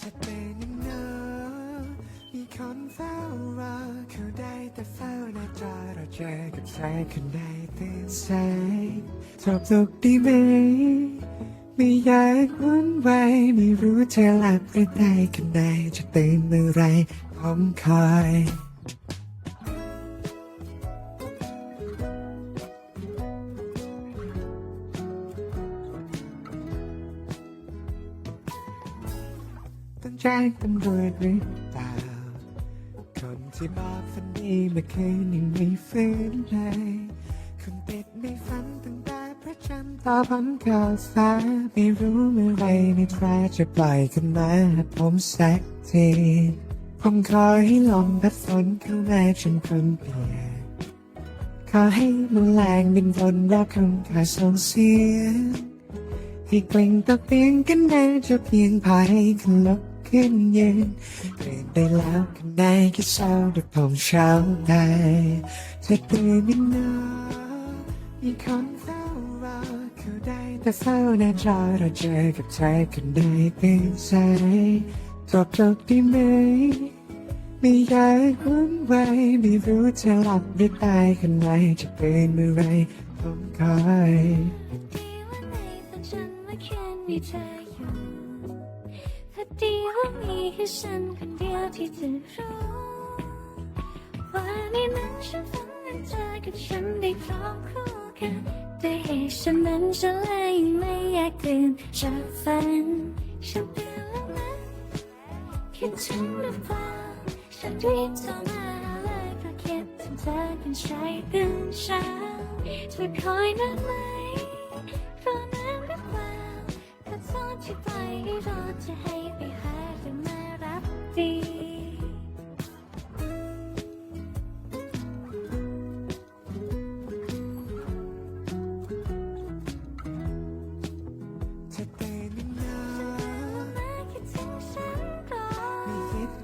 จะเป็นยังไงมีคนเฝ้ารอเขาได้แต่เฝ้าหน้าจอเราเจอกับชายคน ใดตื่นสายจบตกดีไหม ไม่อยากวุ่นวายไม่รู้จะหลับหรือได้คนใดจะตื่นเมื่อไรผมคอยต้องแจ้งตำรวจหรือเปล่าคนที่บอกฝันดีเมื่อคืนยังไม่ฟื้นเลย จันทร์ต่อพันข่าวฟ้าไม่รู้เมื่อไรในตราจะปล่อยขึ้นมาหาผมสักทีผมขอให้ลมพัดฝนเข้ามาจนคนเปลี่ยนขอให้แมันแรงบินบนแล้วคงขาส่งเสียงให้กลิ่งตะเตียงกันแน่จะเพียงพอให้ขึ้นลุกขึ้นยืนเปลี่ยนได้แล้วกันได้แค่เช้าแต่ผมเช้าได้จะตื่นไม่นานมีคน แต่เฝ้าหน้าจอเราเจอกับใจกันได้เป็นสายจบจบได้ไหมไม่อยากวุ่นวายไม่รู้จะหลับหรือตายกันไหนจะเป็นเมื่อไรผมคอยดีว่าในฝันฉันเมื่อคืนมีเธออยู่พอดีว่ามีแค่ฉันคนเดียวที่จะรู้ว่าในนั้นฉันฝันนั้นเธอกับฉันได้ครองคู่กัน ด้วยเหตุฉันนั้นฉันเลยยังไม่อยากตื่นจากฝันฉันเตือนแล้วนะคิดถึงหรือเปล่าฉันรีบโทรมาเลยเพราะคิดถึงเธอเป็นชายตื่นเช้าเธอคอยนานไหมรอนานหรือเปล่าก็ตอนที่ไปให้รอจะให้ไปหาหรือมารับดี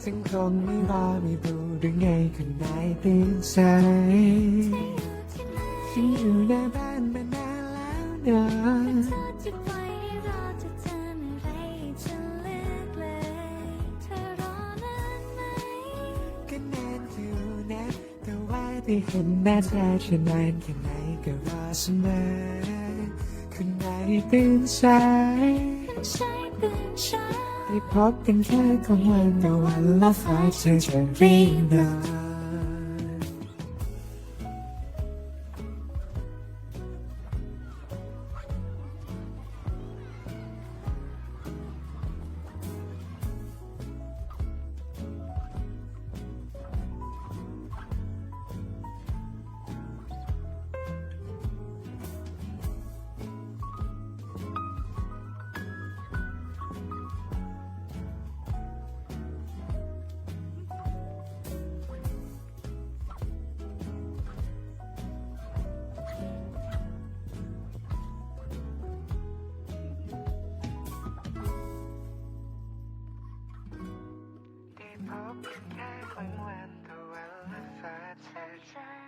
ถึงคงไม่รอไม่รู้หรือไงคนไหนตื่นสายเธออยู่ที่ไหนฉันอยู่หน้าบ้านมานานแล้วเนะเธอจะไปให้รอจะทำอะไรจะเลือกเลยเธอรอนานไหมก็นานอยู่นะ แต่ว่าได้เห็นหน้าเธอฉันนานแค่ไหนก็รอเสมอคนไหนตื่นสายเป็นชายตื่นเช้า ได้พบกันแค่กลางวันแต่วันละฟ้าเธอจะรีบนอน sunshine.